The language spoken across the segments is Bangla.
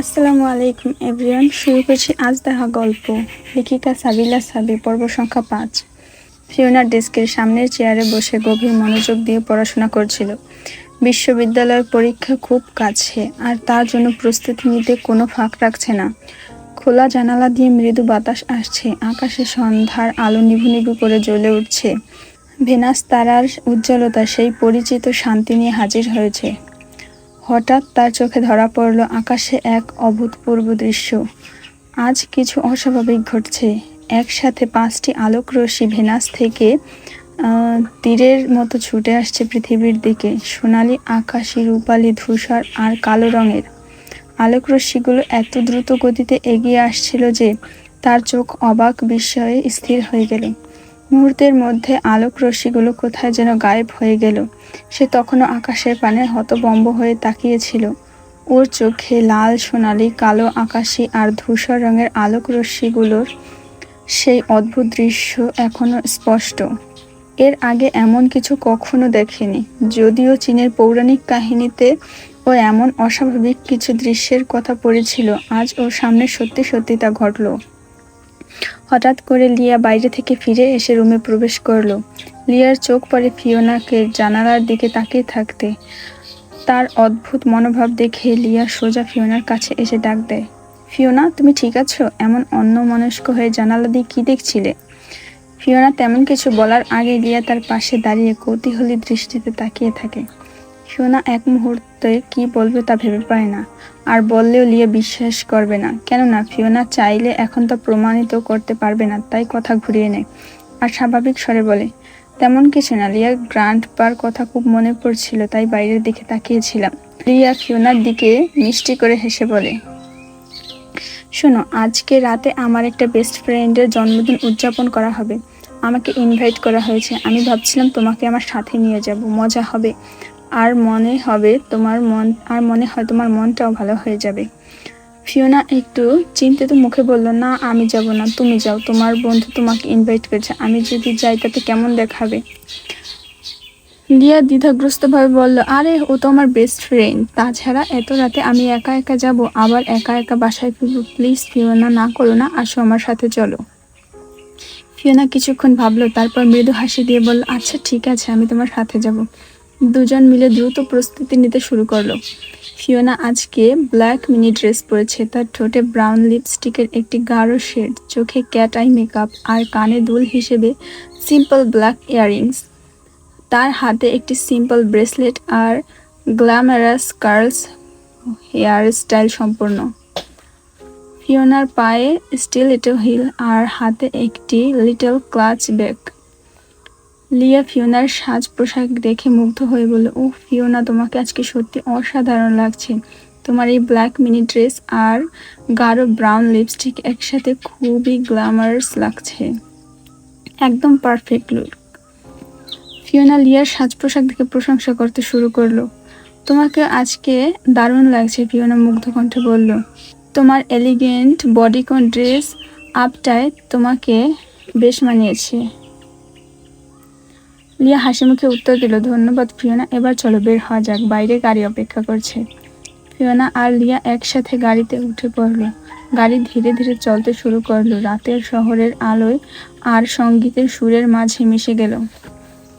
আসসালামু আলাইকুম, এভরিওয়ান। শুরু করছি আজ দেখা গল্প। লেখিকা সাবিলা সাবি পর্ব সংখ্যা পাঁচ। ফিওনার ডেস্কের সামনের চেয়ারে বসে গভীর মনোযোগ দিয়ে পড়াশোনা করছিল। বিশ্ববিদ্যালয়ের পরীক্ষা খুব কাছে, আর তার জন্য প্রস্তুতি নিতে কোনো ফাঁক রাখছে না। খোলা জানালা দিয়ে মৃদু বাতাস আসছে, আকাশে সন্ধ্যার আলো নিভু নিভু করে জ্বলে উঠছে। ভেনাস তারার উজ্জ্বলতা সেই পরিচিত শান্তি নিয়ে হাজির হয়েছে। হঠাৎ তার চোখে ধরা পড়ল আকাশে এক অভূতপূর্ব দৃশ্য। আজ কিছু অস্বাভাবিক ঘটছে। একসাথে পাঁচটি আলোক রশ্মি ভেনাস থেকে তীরের মতো ছুটে আসছে পৃথিবীর দিকে। সোনালি আকাশি, রূপালি, ধূসর আর কালো রঙের। আলোক রশ্মিগুলো এত দ্রুত গতিতে এগিয়ে আসছিল যে তার চোখ অবাক বিস্ময়ে স্থির হয়ে গেল। মুহূর্তের মধ্যে আলোক রশ্মিগুলো কোথায় যেন গায়েব হয়ে গেল। সে তখনও আকাশের পানে হতবম্ব হয়ে তাকিয়েছিল। ওর চোখে লাল সোনালি, কালো আকাশি আর ধূসর রঙের আলোক রশ্মিগুলোর সেই অদ্ভুত দৃশ্য এখনও স্পষ্ট। এর আগে এমন কিছু কখনো দেখেনি, যদিও চীনের পৌরাণিক কাহিনীতে ও এমন অস্বাভাবিক কিছু দৃশ্যের কথা পড়েছিল, আজ ওর সামনে সত্যি সত্যি তা ঘটল। হঠাৎ করে লিয়া বাইরে থেকে ফিরে এসে রুমে প্রবেশ করল। লিয়ার চোখ পড়ে ফিওনাকে জানালার দিকে তাকিয়ে থাকতে। তার অদ্ভুত মনোভাব দেখে লিয়া সোজা ফিওনার কাছে এসে ডাক দেয়, ফিওনা, তুমি ঠিক আছো? এমন অন্য মনস্ক হয়ে জানালা দিয়ে কী দেখছিলে? ফিওনা তেমন কিছু বলার আগে লিয়া তার পাশে দাঁড়িয়ে কৌতূহলী দৃষ্টিতে তাকিয়ে থাকে। ফিওনা এক মুহূর্তে কি বলবে তা ভেবে পায় না। আর বললেও লিয়া বিশ্বাস করবে না। কেননা, ফিওনা চাইলে এখন তা প্রমাণিত করতে পারবে না, তাই কথা ঘুরিয়ে নেয়। আর স্বাভাবিক স্বরে বলে, তেমন কিছু না লিয়া গ্রান্ট পার কথা খুব মনে পড়ছিল, তাই বাইরের দিকে তাকিয়েছিলাম। লিয়া ফিওনার দিকে মিষ্টি করে হেসে বলে, শোনো, আজকে রাতে আমার একটা বেস্ট ফ্রেন্ডের জন্মদিন উদযাপন করা হবে। আমাকে ইনভাইট করা হয়েছে। আমি ভাবছিলাম তোমাকে আমার সাথে নিয়ে যাব। মজা হবে। আর মনে হবে তোমার মন, আর মনে হয় তোমার মনটাও ভালো হয়ে যাবে। ফিওনা একটু চিন্তিত মুখে বলল, না, আমি যাব না, তুমি যাও, তোমার বন্ধু তোমাকে ইনভাইট করেছে, আমি যদি যাই তাতে কেমন দেখাবে? লিয়া দ্বিধাগ্রস্তভাবে বলল, আরে, ও তো আমার বেস্ট ফ্রেন্ড তাছাড়া এত রাতে আমি একা একা যাব, আবার একা একা বাসায় ফিরবো প্লিজ ফিওনা, না করো না, আসো আমার সাথে, চলো। ফিওনা কিছুক্ষণ ভাবলো, তারপর মৃদু হাসি দিয়ে বলল আচ্ছা ঠিক আছে, আমি তোমার সাথে যাব। দুজন মিলে দ্রুত প্রস্তুতি নিতে শুরু করল। ফিওনা আজকে ব্ল্যাক মিনি ড্রেস পরেছে। তার ঠোঁটে ব্রাউন লিপস্টিকের একটি গাঢ় শেড, চোখে ক্যাট আই মেকআপ আর কানে দুল হিসেবে সিম্পল ব্ল্যাক ইয়াররিংস। তার হাতে একটি সিম্পল ব্রেসলেট আর গ্ল্যামারাস কার্লস হেয়ার স্টাইল সম্পূর্ণ। ফিওনার পায়ে স্টিল লিটল হিল আর হাতে একটি লিটল ক্লাচ ব্যাগ। লিয়া ফিওনার সাজ পোশাক দেখে মুগ্ধ হয়ে বলল ও ফিওনা, তোমাকে আজকে সত্যি অসাধারণ লাগছে। তোমার এই ব্ল্যাক মিনি ড্রেস আর গাঢ় ব্রাউন লিপস্টিক একসাথে খুবই গ্ল্যামারাস লাগছে। একদম পারফেক্ট লুক। ফিওনা লিয়ার সাজ পোশাক দেখে প্রশংসা করতে শুরু করল। তোমাকে আজকে দারুণ লাগছে, ফিওনা মুগ্ধ কণ্ঠে বলল। তোমার এলিগেন্ট বডিকন ড্রেস আপটায় তোমাকে বেশ মানিয়েছে। লিয়া হাসি মুখে উত্তর দিল, ধন্যবাদ, ফিওনা। এবার চলো, বের হওয়া যাক। বাইরে গাড়ি অপেক্ষা করছে। ফিওনা আর লিয়া একসাথে গাড়িতে উঠে পড়ল। গাড়ি ধীরে ধীরে চলতে শুরু করল। রাতের শহরের আলোয় আর সঙ্গীতের সুরের মাঝে মিশে গেল।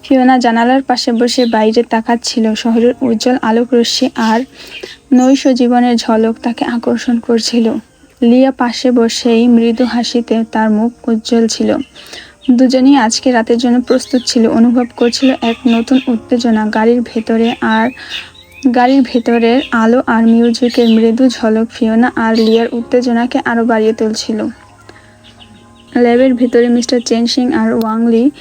ফিওনা জানালার পাশে বসে বাইরে তাকাচ্ছিল। শহরের উজ্জ্বল আলোক রশ্মি আর নৈশ জীবনের ঝলক তাকে আকর্ষণ করছিল। লিয়া পাশে বসেই মৃদু হাসিতে তার মুখ উজ্জ্বল ছিল। দুজনেই আজকে রাতের জন্য প্রস্তুত ছিল, অনুভব করছিল এক নতুন উত্তেজনা। গাড়ির ভেতরে আর, গাড়ির ভেতরের আলো আর মিউজিকের মৃদু ঝলক ফিওনা আর লিয়ার উত্তেজনাকে আরও বাড়িয়ে তুলছিল। ল্যাবের ভেতরে মিস্টার চেন সিং আর ওয়াংলি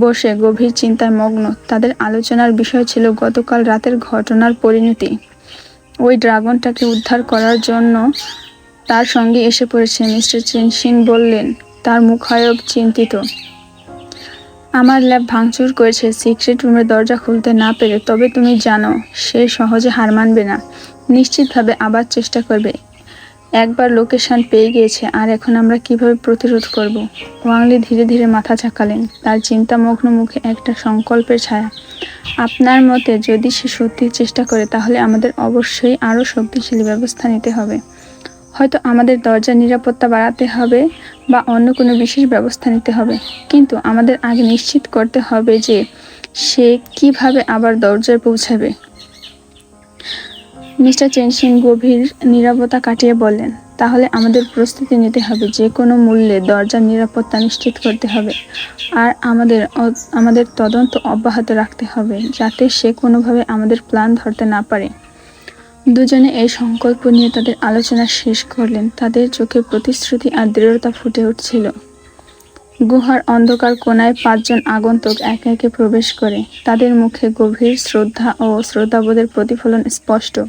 বসে গভীর চিন্তায় মগ্ন। তাদের আলোচনার বিষয় ছিল গতকাল রাতের ঘটনার পরিণতি। ওই ড্রাগনটাকে উদ্ধার করার জন্য তার সঙ্গে এসে পড়েছে, মিস্টার চেন সিং বললেন। তার মুখায়ব চিন্তিত। আমার ল্যাব ভাঙচুর করেছে, সিক্রেট রুমের দরজা খুলতে না পেরে। তবে তুমি জানো, সে সহজে হার মানবে না। নিশ্চিতভাবে আবার চেষ্টা করবে। একবার লোকেশন পেয়ে গিয়েছে, আর এখন আমরা কীভাবে প্রতিরোধ করব? ওয়াংলি ধীরে ধীরে মাথা ঝাঁকালেন। তার চিন্তামগ্ন মুখে একটা সংকল্পের ছায়া। আপনার মতে যদি সে সত্যি চেষ্টা করে, তাহলে আমাদের অবশ্যই আরও শক্তিশালী ব্যবস্থা নিতে হবে। হয়তো আমাদের দরজার নিরাপত্তা বাড়াতে হবে বা অন্য কোনো বিশেষ ব্যবস্থা নিতে হবে। কিন্তু আমাদের আগে নিশ্চিত করতে হবে যে সে কীভাবে আবার দরজায় পৌঁছাবে। মিস্টার চেনসিং গভীর নিরাপত্তা কাটিয়ে বললেন, তাহলে আমাদের প্রস্তুতি নিতে হবে, যে কোনো মূল্যে দরজার নিরাপত্তা নিশ্চিত করতে হবে আর আমাদের আমাদের তদন্ত অব্যাহত রাখতে হবে, যাতে সে কোনোভাবে আমাদের প্ল্যান ধরতে না পারে। দুজনে এই সংকল্প নিয়ে তাদের আলোচনা শেষ করলেন। তাদের চোখে প্রতিশ্রুতি আর দৃঢ়তা ফুটে উঠছিল। গুহার অন্ধকার কোনায় পাঁচজন আগন্তুক একে একে প্রবেশ করে। তাদের মুখে গভীর শ্রদ্ধা ও শ্রদ্ধাবোধের প্রতিফলন স্পষ্ট।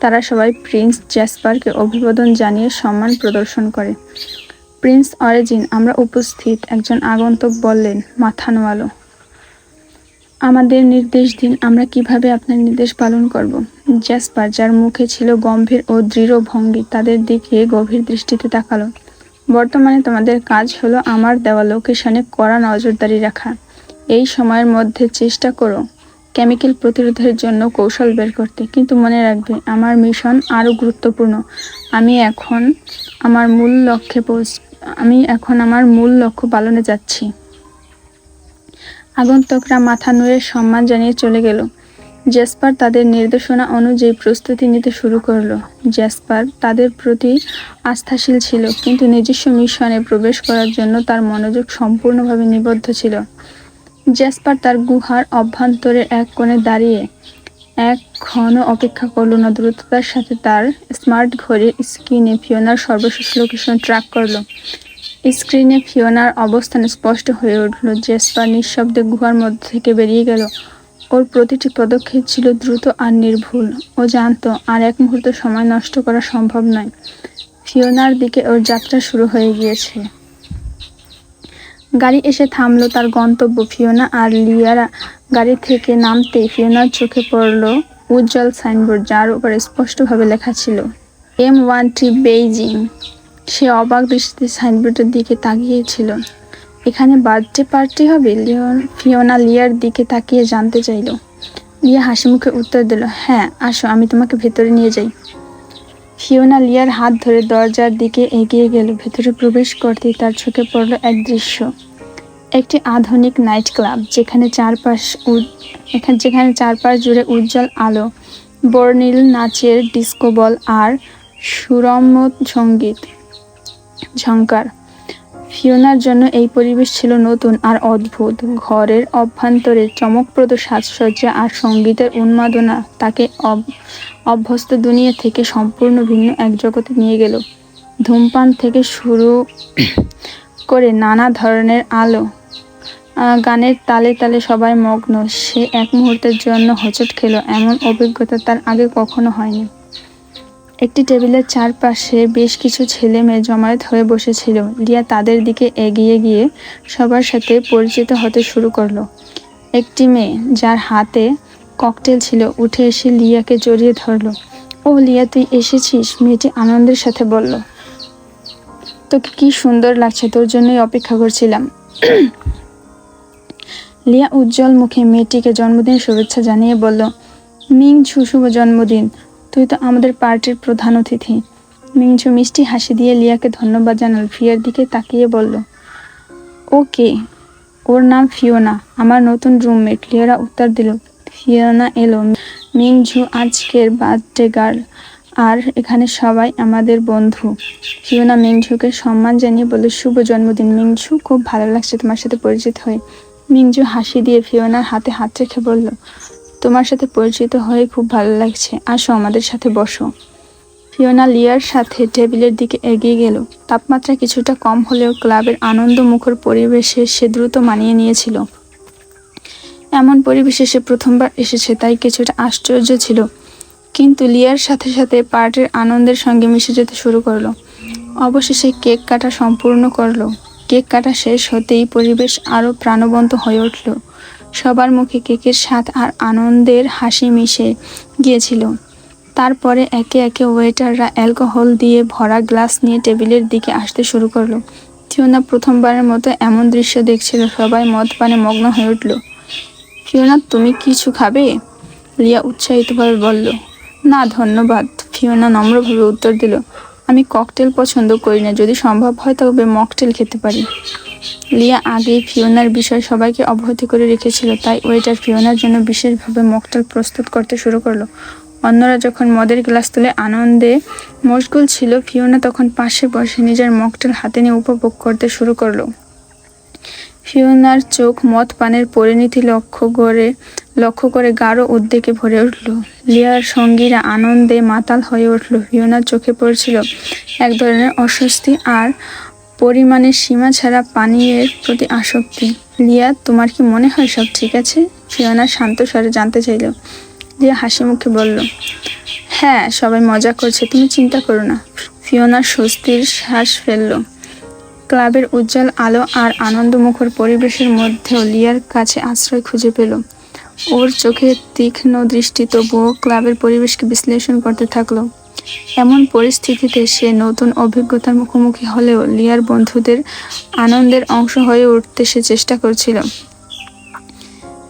তারা সবাই প্রিন্স জ্যাসপারকে অভিবাদন জানিয়ে সম্মান প্রদর্শন করে। প্রিন্স অরিজিন, আমরা উপস্থিত, একজন আগন্তুক বললেন মাথা নোয়ালো আমাদের নির্দেশ দিন, আমরা কীভাবে আপনার নির্দেশ পালন করব? জ্যাসপার যার মুখে ছিল গম্ভীর ও দৃঢ় ভঙ্গি, তাদের দিকে গভীর দৃষ্টিতে তাকালো। বর্তমানে তোমাদের কাজ হলো আমার দেওয়া লোকেশনে কড়া নজরদারি রাখা। এই সময়ের মধ্যে চেষ্টা করো কেমিক্যাল প্রতিরোধের জন্য কৌশল বের করতে। কিন্তু মনে রাখবে, আমার মিশন আরও গুরুত্বপূর্ণ। আমি এখন আমার মূল লক্ষ্যে পৌঁছ আমি এখন আমার মূল লক্ষ্য পালনে যাচ্ছি। আগন্তকরা মাথা নুয়ে সম্মান জানিয়ে চলে গেল। জ্যাসপার তাদের নির্দেশনা অনুযায়ী প্রস্তুতি নিতে শুরু করল। জ্যাসপার তাদের প্রতি আস্থাশীল ছিল, কিন্তু নিজস্ব মিশনে প্রবেশ করার জন্য তার মনোযোগ সম্পূর্ণভাবে নিবদ্ধ ছিল। জ্যাসপার তার গুহার অভ্যন্তরে এক কোণে দাঁড়িয়ে এক ক্ষণ অপেক্ষা করল না, দ্রুততার সাথে তার স্মার্ট ঘড়ির স্ক্রিনে ফিওনার সর্বশেষ লোকেশন ট্র্যাক করল। স্ক্রিনে ফিওনার অবস্থান স্পষ্ট হয়ে উঠল। জেসপার নিঃশব্দে গুহার মধ্যে থেকে বেরিয়ে গেল। ওর প্রতিটি পদক্ষেপ ছিল দ্রুত আর নির্ভুল। ও জানত, আর এক মুহূর্ত সময় নষ্ট করা সম্ভব নয়। ফিওনার দিকে ওর যাত্রা শুরু হয়ে গিয়েছে। গাড়ি এসে থামলো তার গন্তব্য ফিওনা আর লিয়ারা। গাড়ি থেকে নামতেই ফিওনার চোখে পড়ল উজ্জ্বল সাইনবোর্ড, যার উপর স্পষ্টভাবে লেখা ছিল, এম ওয়ান টি বেইজিং। সে অবাক দৃষ্টিতে সাইনবোর্ডের দিকে তাকিয়েছিল। এখানে বার্থডে পার্টি হবে? লিওন, ফিওনা লিয়ার দিকে তাকিয়ে জানতে চাইল। লিয়া হাসি মুখে উত্তর দিল হ্যাঁ আসো, আমি তোমাকে ভেতরে নিয়ে যাই। ফিওনা লিয়ার হাত ধরে দরজার দিকে এগিয়ে গেল। ভেতরে প্রবেশ করতেই তার চোখে পড়ল এক দৃশ্য। একটি আধুনিক নাইট ক্লাব, যেখানে চারপাশ এখানে, যেখানে চারপাশ জুড়ে উজ্জ্বল আলো, বর্ণিল নাচের ডিস্কো বল আর সুরম্য সংগীত। ঝঙ্কার ফিওনার জন্য এই পরিবেশ ছিল নতুন আর অদ্ভুত। ঘরের অভ্যন্তরে চমকপ্রদ সাজসজ্জা আর সঙ্গীতের উন্মাদনা তাকে অভ্যস্ত দুনিয়া থেকে সম্পূর্ণ ভিন্ন এক জগতে নিয়ে গেল। ধূমপান থেকে শুরু করে নানা ধরনের আলো গানের তালে তালে সবাই মগ্ন। সে এক মুহূর্তের জন্য হোঁচট খেলো, এমন অভিজ্ঞতা তার আগে কখনো হয়নি। একটি টেবিলের চারপাশে বেশ কিছু ছেলে মেয়ে জমায়েত হয়ে বসেছিল। লিয়া তাদের দিকে এগিয়ে গিয়ে সবার সাথে পরিচিত হতে শুরু করল। একটি মেয়ে যার হাতে ককটেল ছিল উঠে এসে লিয়াকে জড়িয়ে ধরলো। ও লিয়া, তুই এসেছিস? মেয়েটি আনন্দের সাথে বলল। তোকে কি সুন্দর লাগছে, তোর জন্যই অপেক্ষা করছিলাম। লিয়া উজ্জ্বল মুখে মেয়েটিকে জন্মদিন শুভেচ্ছা জানিয়ে বলল মিং ছু শুভ জন্মদিন। তুই তো আমাদের পার্টির প্রধান অতিথি। মিংঝু মিষ্টি হাসি দিয়ে লিয়াকে ধন্যবাদ জানাল। ফিয়ার দিকে তাকিয়ে বলল, ওকে, ওর নাম ফিওনা, আমার নতুন রুমমেট। লিয়ারা উত্তর দিল, ফিওনা এলো। মিংঝু আজকের বার্থডে গার্ল, আর এখানে সবাই আমাদের বন্ধু। ফিওনা মিংঝুকে সম্মান জানিয়ে বলল, শুভ জন্মদিন মিংঝু খুব ভালো লাগছে তোমার সাথে পরিচিত হয়ে। মিংঝু হাসি দিয়ে ফিওনার হাতে হাত রেখে বলল তোমার সাথে পরিচিত হয়ে খুব ভালো লাগছে। আসো আমাদের সাথে বসো। ফিওনা লিয়ার সাথে টেবিলের দিকে এগিয়ে গেল। তাপমাত্রা কিছুটা কম হলেও ক্লাবের আনন্দ মুখর পরিবেশে সে দ্রুত মানিয়ে নিয়েছিল। এমন পরিবেশে সে প্রথমবার এসেছে, তাই কিছুটা আশ্চর্য ছিল। কিন্তু লিয়ার সাথে সাথে পার্টির আনন্দের সঙ্গে মিশে যেতে শুরু করল। অবশেষে কেক কাটা সম্পূর্ণ করল। কেক কাটা শেষ হতেই পরিবেশ আরও প্রাণবন্ত হয়ে উঠল। সবার মুখে কেকের স্বাদ আর আনন্দের হাসি মিশে গিয়েছিল। তারপরে একে একে ওয়েটাররা অ্যালকোহল দিয়ে ভরা গ্লাস নিয়ে টেবিলের দিকে আসতে শুরু করল। ফিওনা প্রথমবারের মতো এমন দৃশ্য দেখছিল, সবাই মদ পানে মগ্ন হয়ে উঠল। ফিওনা, তুমি কিছু খাবে? লিয়া উৎসাহিতভাবে বলল, না, ধন্যবাদ। ফিওনা নম্রভাবে উত্তর দিল, আমি ককটেল পছন্দ করি না, যদি সম্ভব হয় তবে মকটেল খেতে পারি। লিয়া আগেই ফিওনার বিষয় সবাইকে অবহিত করে রেখেছিল, তাই ওয়েটার ফিওনার জন্য বিশেষভাবে মকটেল প্রস্তুত করতে শুরু করল। অন্যরা যখন মদের গ্লাস তুলে আনন্দে মশগুল ছিল, ফিওনা তখন পাশে বসে নিজের মকটেল হাতে নিয়ে উপভোগ করতে শুরু করল। ফিওনার চোখ মদ পানের পরিণতি লক্ষ্য করে লক্ষ্য করে গাঢ় উদ্বেগে ভরে উঠল। লিয়ার সঙ্গীরা আনন্দে মাতাল হয়ে উঠল। ফিওনার চোখে পড়ছিল এক ধরনের অস্বস্তি আর পরিমাণের সীমা ছাড়া পানীয়ের প্রতি আসক্তি। লিয়া, তোমার কি মনে হয় সব ঠিক আছে? ফিওনা শান্ত স্বরে জানতে চাইল। লিয়া হাসি মুখে বলল হ্যাঁ সবাই মজা করছে, তুমি চিন্তা করো না। ফিওনা স্বস্তির শ্বাস ফেলল। ক্লাবের উজ্জ্বল আলো আর আনন্দমুখর পরিবেশের মধ্যেও লিয়ার কাছে আশ্রয় খুঁজে পেল। ওর চোখে তীক্ষ্ণ দৃষ্টি তবুও ক্লাবের পরিবেশকে বিশ্লেষণ করতে থাকল। এমন পরিস্থিতিতে সে নতুন অভিজ্ঞতার মুখোমুখি হলেও লিয়ার বন্ধুদের আনন্দের অংশ হয়ে উঠতে সে চেষ্টা করছিল।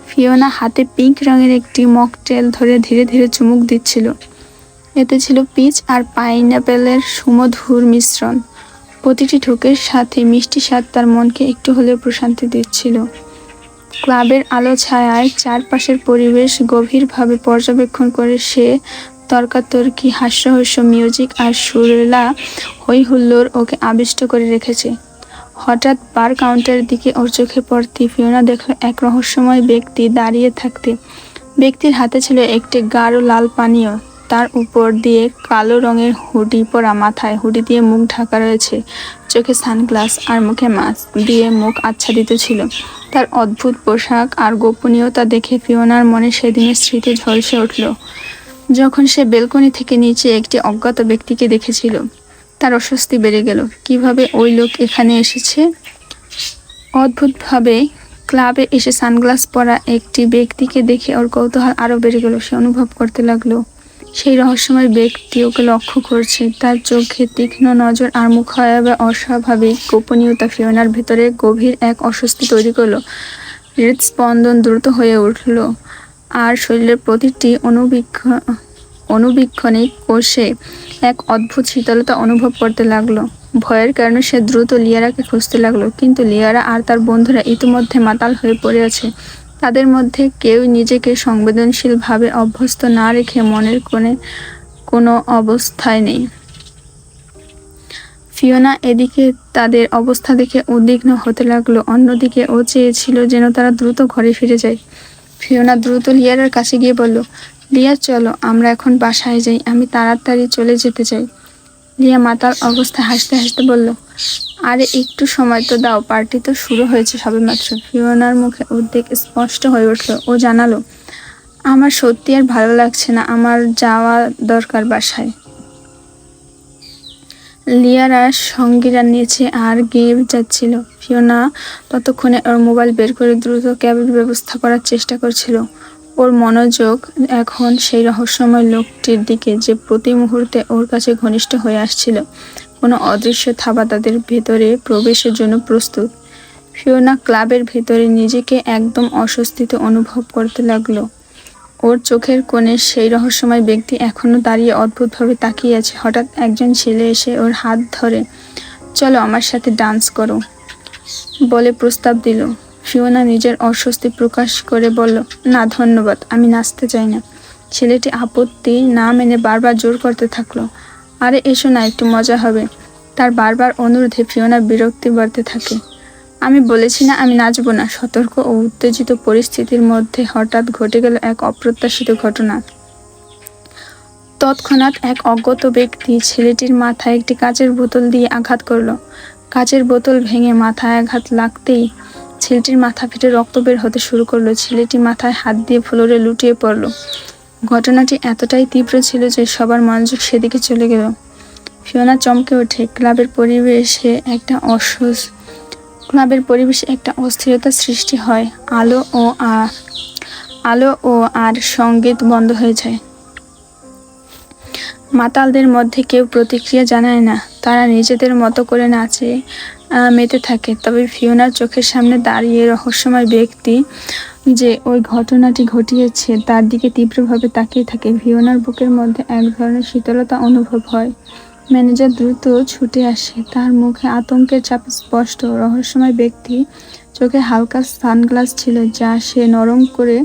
ফিওনা হাতে পিঙ্ক রঙের একটি মকটেল ধরে ধীরে ধীরে চুমুক দিচ্ছিল। এতে ছিল পিচ আর পাইনাপেলের সুমধুর মিশ্রণ। প্রতিটি ঢোকের সাথে মিষ্টি স্বাদ তার মনকে একটু হলেও প্রশান্তি দিচ্ছিল। ক্লাবের আলো ছায়ায় চারপাশের পরিবেশ গভীরভাবে পর্যবেক্ষণ করে সে তর্কাতর্কি, হাস্যহস্য মিউজিক আর সুরলা হই হুল্লোর ওকে আবিষ্ট করে রেখেছে। হঠাৎ বার কাউন্টারের দিকে ওর চোখে পড়তে ফিওনা দেখল এক রহস্যময় ব্যক্তি দাঁড়িয়ে থাকতে। ব্যক্তির হাতে ছিল একটি গাঢ় লাল পানীয়। তার উপর দিয়ে কালো রঙের হুডি পরা মাথায় হুডি দিয়ে মুখ ঢাকা রয়েছে, চোখে সানগ্লাস আর মুখে মাস্ক দিয়ে মুখ আচ্ছাদিত ছিল। তার অদ্ভুত পোশাক আর গোপনীয়তা দেখে ফিওনার মনে সেদিনের স্মৃতি ঝলসে উঠল। যখন সে বেলকনি থেকে নিচে একটি অজ্ঞাত ব্যক্তিকে দেখেছিল, তার অস্বস্তি বেড়ে গেল। কীভাবে ওই লোক এখানে এসেছে? অদ্ভুতভাবে ক্লাবে এসে সানগ্লাস পরা একটি ব্যক্তিকে দেখে ওর কৌতূহল আরও বেড়ে গেল। সে অনুভব করতে লাগল, সেই রহস্যময় ব্যক্তি ওকে লক্ষ্য করছে। তার চোখে তীক্ষ্ণ নজর আর মুখায়বে অস্বাভাবিক গোপনীয়তা ফিওনার ভেতরে গভীর এক অস্বস্তি তৈরি করল। হৃদস্পন্দন দ্রুত হয়ে উঠল। আর শরীরের প্রতিটি অনুবীক্ষ অনুবীক্ষণিক কোষে এক অদ্ভুত শীতলতা অনুভব করতে লাগল। ভয়ের কারণে সে দ্রুত লিয়ারাকে খুঁজতে লাগল, কিন্তু লিয়ারা আর তার বন্ধুরা ইতিমধ্যে মাতাল হয়ে পড়ে আছে। তাদের মধ্যে কেউ নিজেকে সংবেদনশীলভাবে অভ্যস্ত না রেখে মনের কোণে কোনো অবস্থায় নেই। ফিওনা এদিকে তাদের অবস্থা দেখে উদ্বিগ্ন হতে লাগল, অন্যদিকে ও চেয়েছিল যেন তারা দ্রুত ঘরে ফিরে যায়। ফিওনা দ্রুত লিয়ারের কাছে গিয়ে বলল, লিয়া, চলো, আমরা এখন বাসায় যাই, আমি তাড়াতাড়ি চলে যেতে চাই। লিয়া মাতাল অবস্থা হাসতে হাসতে বলল, আরে, একটু সময় তো দাও, পার্টি তো শুরু হয়েছে সবেমাত্র। ফিওনার মুখে উদ্বেগ স্পষ্ট হয়ে উঠল। ও জানালো, আমার সত্যি আর ভালো লাগছে না, আমার যাওয়া দরকার বাসায়। লিয়ারা সঙ্গীরা নিয়েছে আর গিয়ে যাচ্ছিল। ফিওনা ততক্ষণে ওর মোবাইল বের করে দ্রুত ক্যাবের ব্যবস্থা করার চেষ্টা করছিল। ওর মনোযোগ এখন সেই রহস্যময় লোকটির দিকে যে প্রতি মুহূর্তে ওর কাছে ঘনিষ্ঠ হয়ে আসছিল। কোনো অদৃশ্য থাবা তাদের ভেতরে প্রবেশের জন্য প্রস্তুত। ফিওনা ক্লাবের ভেতরে নিজেকে একদম অস্বস্তিতে অনুভব করতে লাগল। ওর চোখের কোণে সেই রহস্যময় ব্যক্তি এখনও দাঁড়িয়ে অদ্ভুতভাবে তাকিয়ে আছে। হঠাৎ একজন ছেলে এসে ওর হাত ধরে, চলো আমার সাথে ডান্স করো। বলে প্রস্তাব দিল। ফিওনা নিজের অস্বস্তি প্রকাশ করে বলল, না, ধন্যবাদ, আমি নাচতে চাই না। ছেলেটি আপত্তি না মেনে বারবার জোর করতে থাকল। আরে, এসো না, একটু মজা হবে। তার বারবার অনুরোধে ফিওনা বিরক্তি বাড়তে থাকে। আমি বলেছি না, আমি নাচবো না। সতর্ক ও উত্তেজিত পরিস্থিতির মধ্যে হঠাৎ ঘটে গেল এক অপ্রত্যাশিত ঘটনা। তৎক্ষণাৎ এক অজ্ঞত ব্যক্তি ছেলেটির মাথায় একটি কাচের বোতল দিয়ে আঘাত করল। কাচের বোতল ভেঙে মাথায় আঘাত লাগতেই ছেলেটির মাথা ফেটে রক্ত বের হতে শুরু করল। ছেলেটি মাথায় হাত দিয়ে ফ্লোরে লুটিয়ে পড়ল। ঘটনাটি এতটাই তীব্র ছিল যে সবার মনোযোগ সেদিকে চলে গেল। ফিওনা চমকে ওঠে। ক্লাবের পরিবেশে একটা অসুস ক্লাবের পরিবেশে একটা অস্থিরতা সৃষ্টি হয়। আলো ও আলো ও আর সংগীত বন্ধ হয়ে যায়। মাতালদের মধ্যে কেউ প্রতিক্রিয়া জানায় না। তারা নিজেদের মতো করে নাচে মেতে থাকে। তবে ফিওনার চোখের সামনে দাঁড়িয়ে রহস্যময় ব্যক্তি যে ওই ঘটনাটি ঘটিয়েছে, তার দিকে তীব্রভাবে তাকিয়ে থাকে। ভিওনার বুকের মধ্যে এক ধরনের শীতলতা অনুভব হয়। ম্যানেজার দ্রুত ছুটে আসে। তার মুখে আতঙ্কের চাপ স্পষ্ট। রহস্যময় ব্যক্তি। চোখে হালকা সানগ্লাস ছিল যা সে নরম করে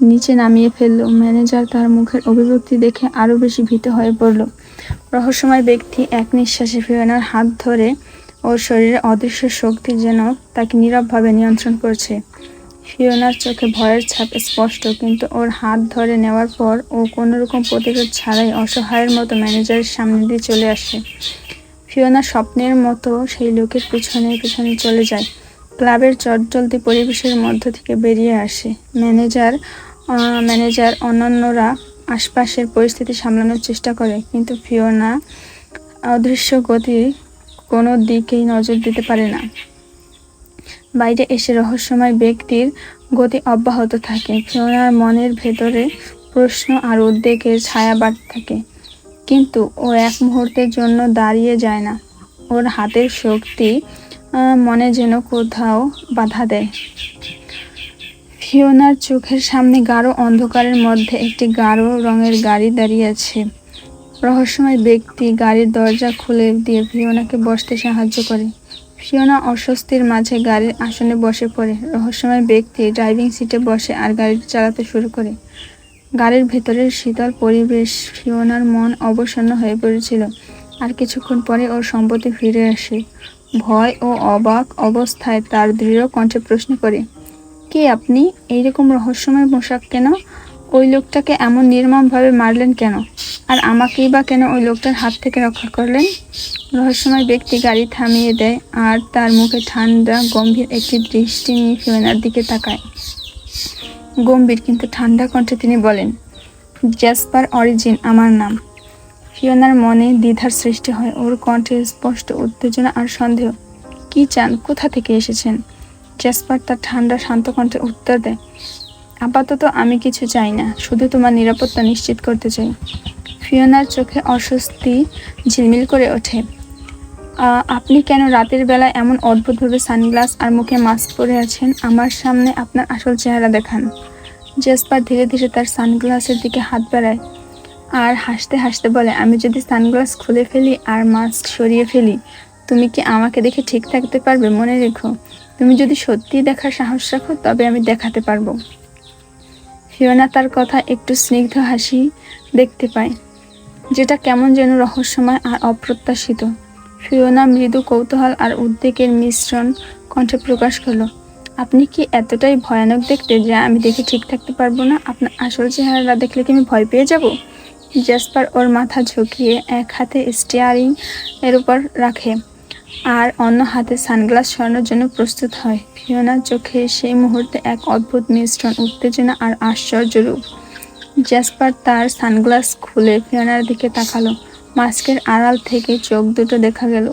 নিচে নামিয়ে ফেলল। ম্যানেজার তার মুখের অভিব্যক্তি দেখে আরও বেশি ভীত হয়ে পড়ল। রহস্যময় ব্যক্তি এক নিঃশ্বাসে ফিওনার হাত ধরে ওর শরীরে অদৃশ্য শক্তি যেন তাকে নীরবভাবে নিয়ন্ত্রণ করছে। ফিওনার চোখে ভয়ের ছাপ স্পষ্ট, কিন্তু ওর হাত ধরে নেওয়ার পর ও কোনো রকম প্রতিরোধ ছাড়াই অসহায়ের মতো ম্যানেজারের সামনে দিয়ে চলে আসে। ফিওনা স্বপ্নের মতো সেই লোকের পিছনে পিছনে চলে যায়। ক্লাবের চটজলদি পরিবেশের মধ্য থেকে বেরিয়ে আসে। ম্যানেজার ম্যানেজার অন্যান্যরা আশপাশের পরিস্থিতি সামলানোর চেষ্টা করে, কিন্তু ফিওনা অদৃশ্য গতির কোনো দিকেই নজর দিতে পারে না। বাইরে এসে রহস্যময় ব্যক্তির গতি অব্যাহত থাকে। ফিওনার মনের ভেতরে প্রশ্ন আর উদ্বেগের ছায়া বাড়তে থাকে। কিন্তু ও এক মুহূর্তের জন্য দাঁড়িয়ে যায় না। ওর হাতের শক্তি মনে যেন কোথাও বাধা দেয়। ফিওনার চোখের সামনে গাঢ় অন্ধকারের মধ্যে একটি গাঢ় রঙের গাড়ি দাঁড়িয়ে আছে। রহস্যময় ব্যক্তি গাড়ির দরজা খুলে দিয়ে ফিওনাকে বসতে সাহায্য করে। ফিওনা অস্বস্তির মাঝে গাড়ির আসনে বসে পড়ে। রহস্যময় ব্যক্তি ড্রাইভিং সিটে বসে আর গাড়িটি চালাতে শুরু করে। গাড়ির ভেতরের শীতল পরিবেশ ফিওনার মন অবসন্ন হয়ে পড়েছিল। আর কিছুক্ষণ পরে ওর সম্পত্তি ফিরে আসে। ভয় ও অবাক অবস্থায় তার দৃঢ় কণ্ঠে প্রশ্ন করে, কে আপনি? এইরকম রহস্যময় পোশাক কেন? ওই লোকটাকে এমন নির্মমভাবে মারলেন কেন? আর আমাকেই বা কেন ওই লোকটার হাত থেকে রক্ষা করলেন? রহস্যময় ব্যক্তি গাড়ি থামিয়ে দেয় আর তার মুখে ঠান্ডা, গম্ভীর একটি দৃষ্টি নিয়ে ফিওনার দিকে তাকায়। গম্ভীর কিন্তু ঠান্ডা কণ্ঠে তিনি বলেন জ্যাসপার অরিজিন আমার নাম। ফিওনার মনে দ্বিধার সৃষ্টি হয়, ওর কণ্ঠে স্পষ্ট উত্তেজনা আর সন্দেহ। কি চান? কোথা থেকে এসেছেন? জ্যাসপার তার ঠান্ডা, শান্ত কণ্ঠে উত্তর দেয় আপাতত আমি কিছু চাই না, শুধু তোমার নিরাপত্তা নিশ্চিত করতে চাই। ফিওনার চোখে অস্বস্তি ঝিলমিল করে ওঠে। আপনি কেন রাতের বেলায় এমন অদ্ভুতভাবে সানগ্লাস আর মুখে মাস্ক পরে আছেন? আমার সামনে আপনার আসল চেহারা দেখান। জেসপার ধীরে ধীরে তার সানগ্লাসের দিকে হাত বাড়ায় আর হাসতে হাসতে বলে, আমি যদি সানগ্লাস খুলে ফেলি আর মাস্ক সরিয়ে ফেলি, তুমি কি আমাকে দেখে ঠিক থাকতে পারবে? মনে রেখো। তুমি যদি সত্যিই দেখার সাহস রাখো, তবে আমি দেখাতে পারব। ফিওনা তার কথা একটু স্নিগ্ধ হাসি দেখতে পায়, যেটা কেমন যেন রহস্যময় আর অপ্রত্যাশিত। ফিওনা মৃদু কৌতূহল আর উদ্বেগের মিশ্রণ কণ্ঠে প্রকাশ করল, আপনি কি এতটাই ভয়ানক দেখতে যে আমি দেখে ঠিক থাকতে পারব না? আপনার আসল চেহারা দেখলে কি আমি ভয় পেয়ে যাব? জ্যাসপার ওর মাথা ঝুঁকিয়ে এক হাতে স্টিয়ারিং এর উপর রাখে। আর অন্য হাতে সানগ্লাস সরানোর জন্য প্রস্তুত হয়। ফিওনার চোখে সেই মুহূর্তে এক অদ্ভুত মিশ্রণ, উত্তেজনা আর আশ্চর্যরূপ জ্যাসপার তার সানগ্লাস খুলে ফিওনার দিকে তাকালো। মাস্কের আড়াল থেকে চোখ দুটো দেখা গেল।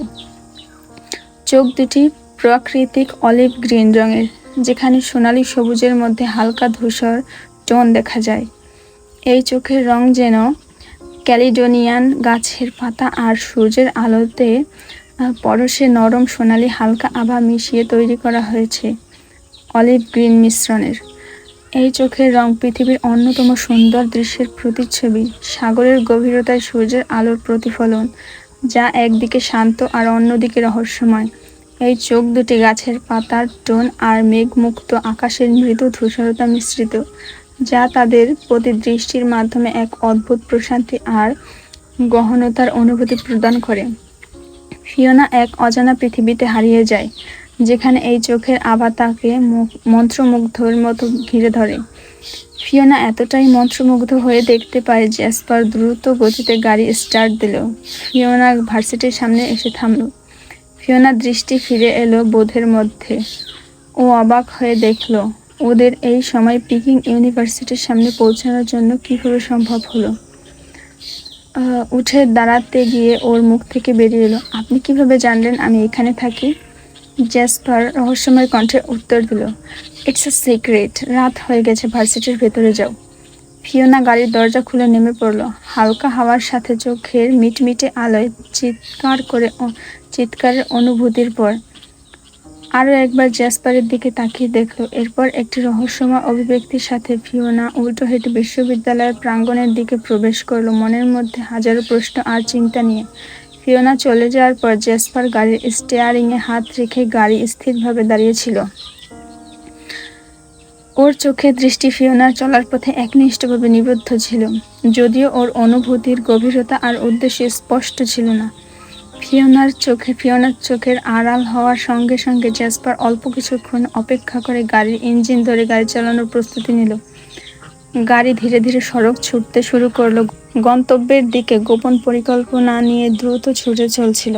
চোখ দুটি প্রাকৃতিক অলিভ গ্রিন রঙের, যেখানে সোনালি সবুজের মধ্যে হালকা ধূসর টোন দেখা যায়। এই চোখের রং যেন ক্যালিডোনিয়ান গাছের পাতা আর সূর্যের আলোতে পরশে নরম সোনালি হালকা আভা মিশিয়ে তৈরি করা হয়েছে, অলিভ গ্রিন মিশ্রণের। এই চোখের রং পৃথিবীর অন্যতম সুন্দর দৃশ্যের প্রতিচ্ছবি, সাগরের গভীরতায় সূর্যের আলোর প্রতিফলন, যা একদিকে শান্ত আর অন্যদিকে রহস্যময়। এই চোখ দুটি গাছের পাতার টোন আর মেঘমুক্ত আকাশের মৃদু ধূসরতা মিশ্রিত, যা তাদের প্রতি দৃষ্টির মাধ্যমে এক অদ্ভুত প্রশান্তি আর গহনতার অনুভূতি প্রদান করে। ফিওনা এক অজানা পৃথিবীতে হারিয়ে যায়, যেখানে এই চোখের আভা তাকে মন্ত্রমুগ্ধর মতো ঘিরে ধরে। ফিওনা এতটাই মন্ত্রমুগ্ধ হয়ে দেখতে পায় জ্যাসপার দ্রুত গতিতে গাড়ি স্টার্ট দিল। ফিওনা ভার্সিটির সামনে এসে থামল। ফিওনার দৃষ্টি ফিরে এলো বোধের মধ্যে। ও অবাক হয়ে দেখল, ওদের এই সময় পিকিং ইউনিভার্সিটির সামনে পৌঁছানোর জন্য কীভাবে সম্ভব হলো। উঠে দাঁড়াতে গিয়ে ওর মুখ থেকে বেরিয়ে এলো। আপনি কীভাবে জানলেন আমি এখানে থাকি? জ্যাসপার রহস্যময় কণ্ঠে উত্তর দিল ইটস আ সিক্রেট রাত হয়ে গেছে, ভার্সিটির ভেতরে যাও। ফিওনা গাড়ির দরজা খুলে নেমে পড়ল। হালকা হাওয়ার সাথে চোখের মিটমিটে আলোয় চিৎকার করে চিৎকারের অনুভূতির পর আরও একবার জ্যাসপারের দিকে তাকিয়ে দেখল। এরপর একটি রহস্যময় অভিব্যক্তির সাথে ফিওনা উল্টো হেঁটে বিশ্ববিদ্যালয়ের প্রাঙ্গণের দিকে প্রবেশ করল মনের মধ্যে হাজারো প্রশ্ন আর চিন্তা নিয়ে। ফিওনা চলে যাওয়ার পর জেসপার গাড়ির স্টিয়ারিংয়ে হাত রেখে গাড়ি স্থিরভাবে দাঁড়িয়েছিল ওর চোখে দৃষ্টি ফিওনার চলার পথে একনিষ্ঠভাবে নিবদ্ধ ছিল, যদিও ওর অনুভূতির গভীরতা আর উদ্দেশ্য স্পষ্ট ছিল না। ফিওনার চোখে, ফিওনার চোখের আড়াল হওয়ার সঙ্গে সঙ্গে জ্যাসপার অল্প কিছুক্ষণ অপেক্ষা করে গাড়ির ইঞ্জিন ধরে গাড়ি চালানোর প্রস্তুতি নিল। গাড়ি ধীরে ধীরে সড়ক ছুটতে শুরু করল। গন্তব্যের দিকে গোপন পরিকল্পনা নিয়ে দ্রুত ছুটে চলছিল।